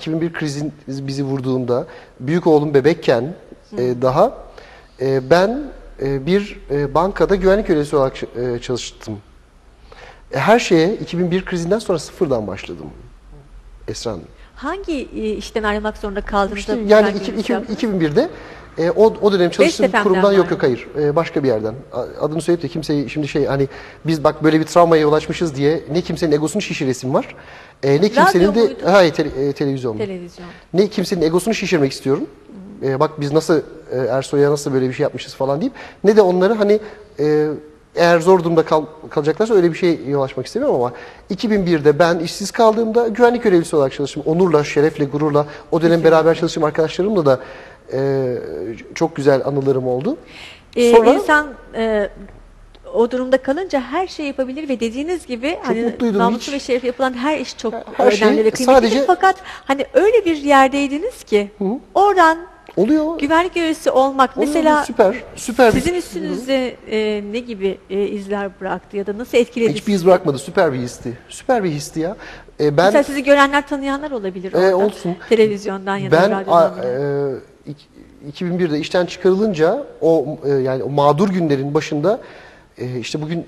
2001 krizin bizi vurduğunda büyük oğlum bebekken e, daha e, ben e, bir e, bankada güvenlik görevlisi olarak e, çalıştım. E, Her şeye 2001 krizinden sonra sıfırdan başladım. Esra Hanım. Hangi e, işten ayrılmak zorunda kaldınız? İşte yani iki- iki- yaptınız? 2001'de e, o, o dönem çalıştığım kurumdan yok yok hayır E, başka bir yerden adını söyleyip de kimseyi şimdi şey hani biz bak böyle bir travmaya ulaşmışız diye ne kimsenin egosunu şişiresim var e, ne kimsenin de muydu? hayır tele- e, televizyon Televizyon. ne kimsenin egosunu şişirmek istiyorum E, bak biz nasıl e, Ersoy'a nasıl böyle bir şey yapmışız falan deyip ne de onları hani e, eğer zor durumda kal, kalacaklarsa öyle bir şey yol açmak istemiyorum ama 2001'de ben işsiz kaldığımda güvenlik görevlisi olarak çalıştım. Onurla, şerefle, gururla o dönem beraber çalıştığım arkadaşlarımla da e, çok güzel anılarım oldu. Ee, Sonra insan e, o durumda kalınca her şey yapabilir ve dediğiniz gibi hani mutluydum, namuslu hiç- ve şeref yapılan her iş çok Her önemli şey ve kıymetli. sadece- Fakat hani öyle bir yerdeydiniz ki oradan oluyor. güvenlik görevlisi olmak Oluyor, mesela süper, süper bir- sizin üstünüzde e, ne gibi e, izler bıraktı ya da nasıl etkiledi? Hiçbir iz bırakmadı. Süper bir histi. Süper bir histi ya. E, ben Mesela sizi görenler tanıyanlar olabilir. E, olsun. Televizyondan ya da ben radyodan. bile. e, ik- 2001'de işten çıkarılınca o e, yani o mağdur günlerin başında e, işte bugün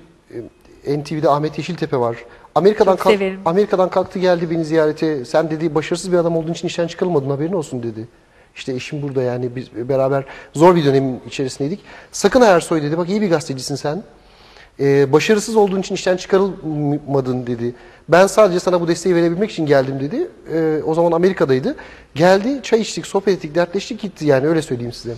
e, NTV'de Ahmet Yeşiltepe var. Amerika'dan kalk-. Amerika'dan kalktı geldi beni ziyarete. Sen dedi başarısız bir adam olduğun için işten çıkarılmadın haberin olsun dedi. İşte eşim burada yani biz beraber zor bir dönemin içerisindeydik. Sakın Ersoy dedi bak iyi bir gazetecisin sen. Ee, başarısız olduğun için işten çıkarılmadın dedi. Ben sadece sana bu desteği verebilmek için geldim dedi. Ee, o zaman Amerika'daydı. Geldi, çay içtik, sohbet ettik, dertleştik gitti yani öyle söyleyeyim size.